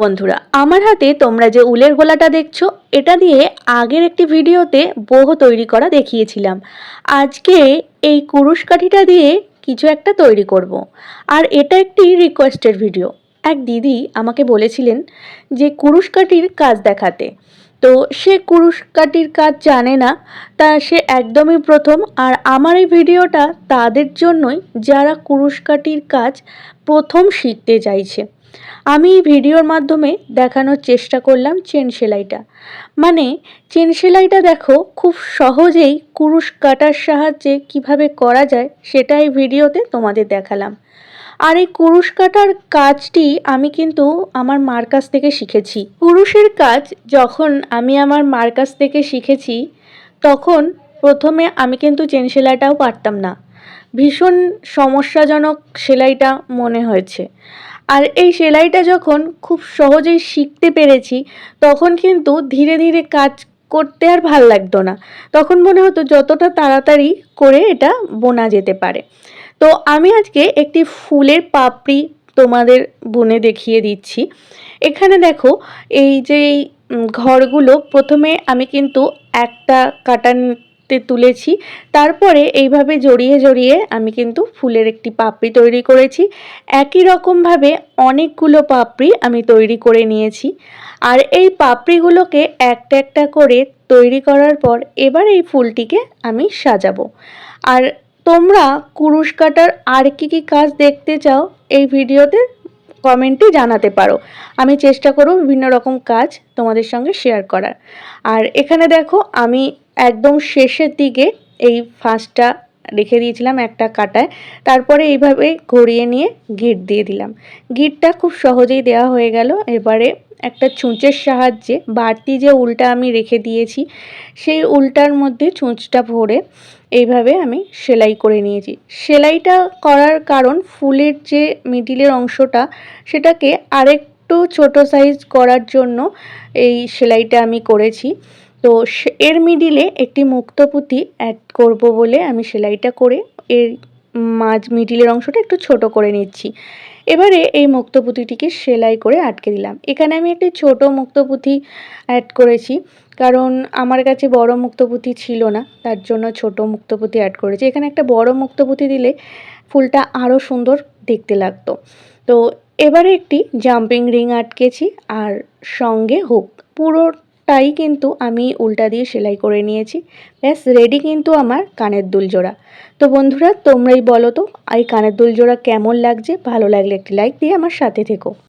বন্ধুরা, আমার হাতে তোমরা যে উলের গোলাটা দেখছ, এটা দিয়ে আগের একটি ভিডিওতে বহু তৈরি করা দেখিয়েছিলাম আজকে এই কুরুশ কাঠিটা দিয়ে কিছু একটা তৈরি করব। আর এটা একটি রিকোয়েস্টের ভিডিও এক দিদি আমাকে বলেছিলেন যে কুরুশ কাঠির কাজ দেখাতে। তো সে কুরুশ কাঠির কাজ জানে না, তা সে একদমই প্রথম আর আমার এই ভিডিওটা তাদের জন্যই যারা কুরুশ কাঠির কাজ প্রথম শিখতে চাইছে। আমি এই ভিডিওর মাধ্যমে দেখানোর চেষ্টা করলাম চেন সেলাইটা। মানে চেন সেলাইটা দেখো, খুব সহজেই কুরুশ কাটার সাহায্যে কীভাবে করা যায় সেটা এই ভিডিওতে তোমাদের দেখালাম। আর এই কুরুশ কাটার কাজটি আমি কিন্তু আমার মার কাছ থেকে শিখেছি। কুরুশের কাজ যখন আমি আমার মার কাছ থেকে শিখেছি, তখন প্রথমে আমি কিন্তু চেন সেলাইটাও পারতাম না। ভীষণ সমস্যাজনক সেলাইটা মনে হয়েছে। আর এই সেলাইটা যখন খুব সহজেই শিখতে পেরেছি, তখন কিন্তু ধীরে ধীরে কাজ করতে আর ভালো লাগতো না। তখন মনে হতো যতটা তাড়াতাড়ি করে এটা বোনা যেতে পারে। তো আমি আজকে একটি ফুলের পাপড়ি তোমাদের বুনে দেখিয়ে দিচ্ছি। এখানে দেখো, এই যে ঘরগুলো, প্রথমে আমি কিন্তু একটা কাটান তুলেছি, তারপরে এইভাবে জড়িয়ে জড়িয়ে আমি কিন্তু ফুলের একটি পাপড়ি তৈরি করেছি। একই রকমভাবে অনেকগুলো পাপড়ি আমি তৈরি করে নিয়েছি। আর এই পাপড়িগুলোকে একটা একটা করে তৈরি করার পর এবার এই ফুলটিকে আমি সাজাবো। আর তোমরা কুরুশ কাটার আর কি কি কাজ দেখতে চাও এই ভিডিওতে কমেন্টে জানাতে পারো। আমি চেষ্টা করব বিভিন্ন রকম কাজ তোমাদের সঙ্গে শেয়ার করার। আর এখানে দেখো, আমি একদম শেষের দিকে এই ফাঁসটা রেখে দিয়েছিলাম একটা কাটায়। তারপরে এইভাবে ঘুরিয়ে নিয়ে গিট দিয়ে দিলাম। গিটটা খুব সহজেই দেওয়া হয়ে গেল। এবারে একটা ছুঁচের সাহায্যে বাড়তি যে উলটা আমি রেখে দিয়েছি, সেই উলটার মধ্যে ছুঁচটা ভরে এইভাবে আমি সেলাই করে নিয়েছি। সেলাইটা করার কারণ ফুলের যে মিডিলের অংশটা, সেটাকে আরেকটু ছোট সাইজ করার জন্য এই সেলাইটা আমি করেছি। তো এর মিডিলে একটি মুক্তপুঁতি অ্যাড করব বলে আমি সেলাইটা করে এর মাঝ মিডিলের অংশটা একটু ছোট করে নিচ্ছি। এবারে এই মুক্তপুঁতিটিকে সেলাই করে আটকে দিলাম। এখানে আমি একটি ছোট মুক্তপুঁতি অ্যাড করেছি, কারণ আমার কাছে বড় মুক্তপুঁতি ছিল না, তার জন্য ছোট মুক্তপুঁতি অ্যাড করেছি। এখানে একটা বড় মুক্তপুঁতি দিলে ফুলটা আরও সুন্দর দেখতে লাগতো। তো এবারে একটি জাম্পিং রিং আটকেছি, আর সঙ্গে হুক পুরো টাই কিন্তু আমি উল্টা দিয়ে সেলাই করে নিয়েছি। ব্যাস রেডি কিন্তু আমার কানের দুল জোড়া। তো বন্ধুরা, তোমরাই বলো তো, এই কানের দুল জোড়া কেমন লাগছে? ভালো লাগলে একটি লাইক দিয়ে আমার সাথে থেকো।